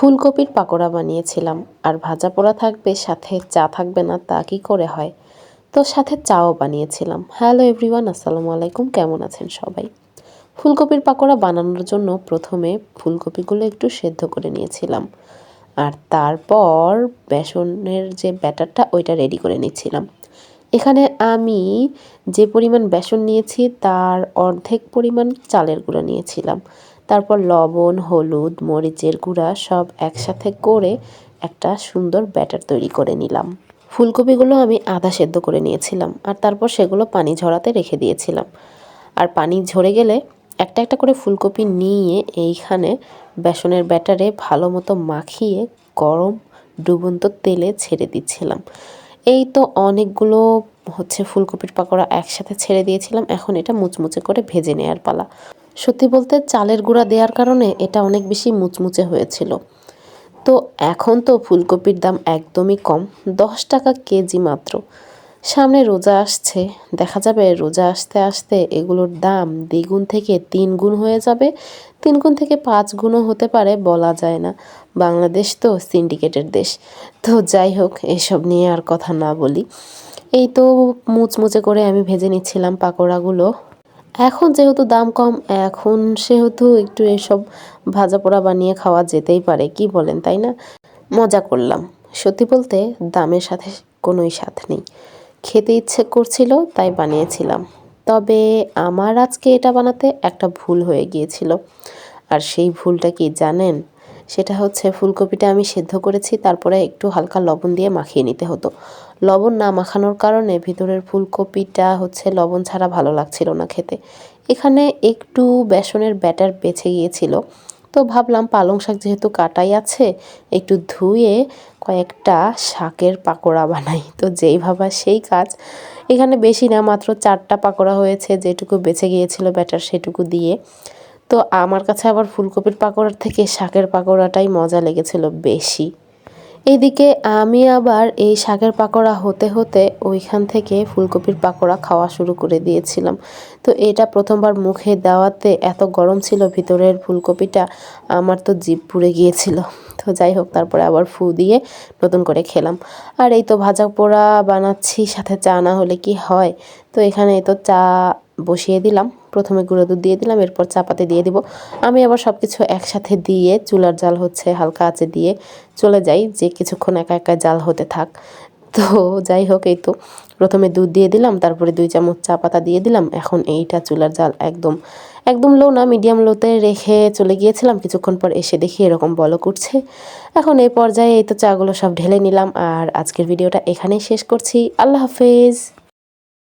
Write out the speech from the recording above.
ফুলকপির পাকোড়া বানিয়েছিলাম, আর ভাজা পোড়া থাকবে, সাথে চা থাকবে না, তা কি করে হয়? তো সাথে চাও বানিয়েছিলাম। হ্যালো এভরিওয়ান, আসসালামু আলাইকুম, কেমন আছেন সবাই? ফুলকপির পাকোড়া বানানোর জন্য প্রথমে ফুলকপিগুলো একটু সেদ্ধ করে নিয়েছিলাম, আর তারপর বেসনের যে ব্যাটারটা, ওইটা রেডি করে নিচ্ছিলাম। এখানে আমি যে পরিমাণ বেসন নিয়েছি, তার অর্ধেক পরিমাণ চালের গুঁড়ো নিয়েছিলাম তারপর লবণ, হলুদ, মরিচের গুঁড়া সব একসাথে করে একটা সুন্দর ব্যাটার তৈরি করে নিলাম। ফুলকপিগুলো আমি আধা সেদ্ধ করে নিয়েছিলাম আর তারপর সেগুলো পানি ঝরাতে রেখে দিয়েছিলাম। আর পানি ঝরে গেলে একটা একটা করে ফুলকপি নিয়ে এইখানে বেসনের ব্যাটারে ভালো মতো মাখিয়ে গরম ডুবন্ত তেলে ছেড়ে দিচ্ছিলাম। এই তো অনেকগুলো হচ্ছে ফুলকপির পাকোড়া একসাথে ছেড়ে দিয়েছিলাম, এখন এটা মুচমুচে করে ভেজে নেওয়ার পালা। সত্যি বলতে চালের গুঁড়া দেওয়ার কারণে এটা অনেক বেশি মুচমুচে হয়েছিল। তো এখন তো ফুলকপির দাম একদমই কম, দশ টাকা কেজি মাত্র। সামনে রোজা আসছে, দেখা যাবে রোজা আসতে আসতে এগুলোর দাম দ্বিগুণ থেকে তিন গুণ হয়ে যাবে। তিন গুণ থেকে পাঁচ গুণও হতে পারে বলা যায় না। বাংলাদেশ তো সিন্ডিকেটের দেশ। তো যাই হোক, এসব নিয়ে আর কথা না বলি। এই তো মুচমুচে করে আমি ভেজে নিচ্ছিলাম পাকোড়াগুলো। এখন যেহেতু দাম কম, এখন সেহেতু একটু এসব ভাজা পোড়া বানিয়ে খাওয়া যেতেই পারে, কি বলেন, তাই না? মজা করলাম। সত্যি বলতে দামের সাথে কোনোই সাথ নেই। খেতে ইচ্ছে করছিল, তাই বানিয়েছিলাম। তবে আমার আজকে এটা বানাতে একটা ভুল হয়ে গিয়েছিল। আর সেই ভুলটা কি জানেন? সেটা হচ্ছে ফুলকপিটা আমি সেদ্ধ করেছি, তারপরে একটু হালকা লবণ দিয়ে মাখিয়ে নিতে হতো। লবণ না মাখানোর কারণে ভিতরের ফুলকপিটা হচ্ছে লবণ ছাড়া ভালো লাগছিল না খেতে। এখানে একটু বেসনের ব্যাটার বেছে গিয়েছিল, তো ভাবলাম পালং শাক যেহেতু কাটাই আছে, একটু ধুয়ে কয়েকটা শাকের পাকোড়া বানাই। তো যেই ভাবা সেই কাজ। এখানে বেশি না, মাত্র চারটা পাকোড়া হয়েছে, যেটুকু বেঁচে গিয়েছিল ব্যাটার সেটুকু দিয়ে। তো আমার কাছে আবার ফুলকপির পাকোড়ার থেকে শাকের পাকোড়াটাই মজা লেগেছিল বেশি। এইদিকে আমি আবার এই শাকের পাকোড়া হতে হতে ওইখান থেকে ফুলকপির পাকোড়া খাওয়া শুরু করে দিয়েছিলাম। তো এটা প্রথমবার মুখে দেওয়াতে এত গরম ছিল ভিতরের ফুলকপিটা, আমার তো জিভ পুড়ে গিয়েছিল। তো যাই হোক, তারপরে আবার ফু দিয়ে নতুন করে খেলাম। আর এই তো ভাজা পোড়া বানাচ্ছি, সাথে চা না হলে কি হয়? তো এখানে তো চা বসিয়ে দিলাম। প্রথমে গুঁড়ো দুধ দিয়ে দিলাম, এরপর চাপাতে দিয়ে দিব। আমি আবার সব কিছু একসাথে দিয়ে চুলার জাল হচ্ছে হালকা আঁচে দিয়ে চলে যাই, যে কিছুক্ষণ একা একা জাল হতে থাক। তো যাই হোক, এই তো। প্রথমে দুধ দিয়ে দিলাম, তারপরে দুই চামচ চা পাতা দিয়ে দিলাম। এখন এইটা চুলার জাল একদম একদম লো না মিডিয়াম লোতে রেখে চলে গিয়েছিলাম। কিছুক্ষণ পর এসে দেখি এরকম বলক উঠছে। এখন এই পর্যায়ে এই তো চাগুলো সব ঢেলে নিলাম। আর আজকের ভিডিওটা এখানেই শেষ করছি। আল্লাহ হাফেজ।